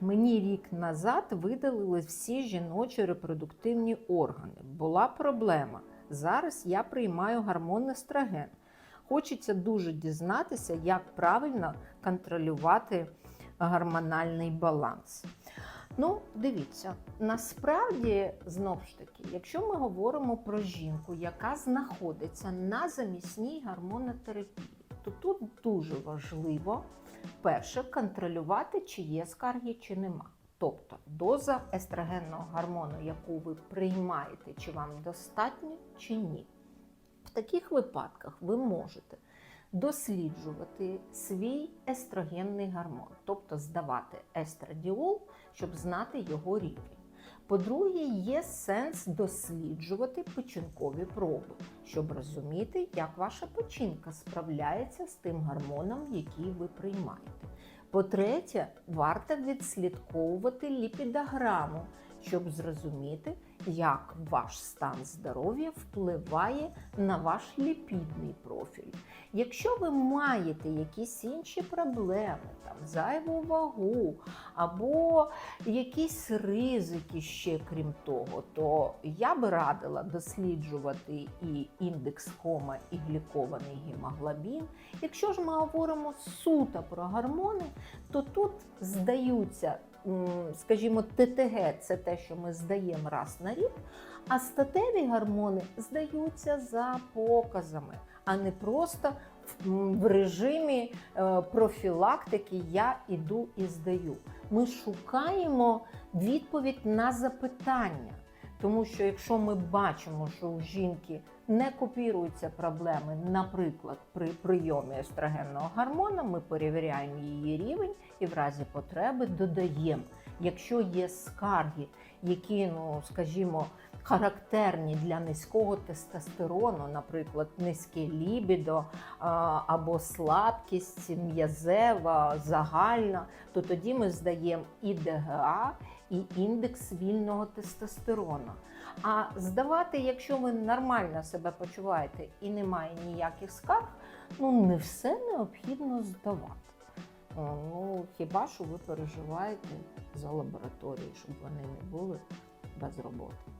Мені рік назад видалили всі жіночі репродуктивні органи. Була проблема. Зараз я приймаю гормон естроген. Хочеться дуже дізнатися, як правильно контролювати гормональний баланс. Ну, дивіться, насправді, знов ж таки, якщо ми говоримо про жінку, яка знаходиться на замісній гормонотерапії, то тут дуже важливо перше контролювати, чи є скарги, чи нема. Тобто доза естрогенного гормону, яку ви приймаєте, чи вам достатньо, чи ні. В таких випадках ви можете досліджувати свій естрогенний гормон, тобто здавати естрадіол, щоб знати його рівень. По-друге, є сенс досліджувати печінкові проби, щоб розуміти, як ваша печінка справляється з тим гормоном, який ви приймаєте. По-третє, варто відслідковувати ліпідограму, щоб зрозуміти, як ваш стан здоров'я впливає на ваш ліпідний профіль. Якщо ви маєте якісь інші проблеми, там зайву вагу або якісь ризики ще крім того, то я би радила досліджувати і індекс хома, і глікований гемоглобін. Якщо ж ми говоримо суто про гормони, то тут здаються, скажімо, ТТГ це те, що ми здаємо раз на рік, а статеві гормони здаються за показами, а не просто в- режимі е, профілактики я іду і здаю. Ми шукаємо відповідь на запитання. Тому що якщо ми бачимо, що у жінки не копіруються проблеми, наприклад, при прийомі естрогенного гормону, ми перевіряємо її рівень і в разі потреби додаємо. Якщо є скарги, які, ну скажімо, характерні для низького тестостерону, наприклад, низьке лібідо або слабкість м'язева, загальна, то тоді ми здаємо і ДГА, і індекс вільного тестостерону. А здавати, якщо ви нормально себе почуваєте і немає ніяких скарг, ну не все необхідно здавати. Ну, хіба що ви переживаєте за лабораторії, щоб вони не були без роботи.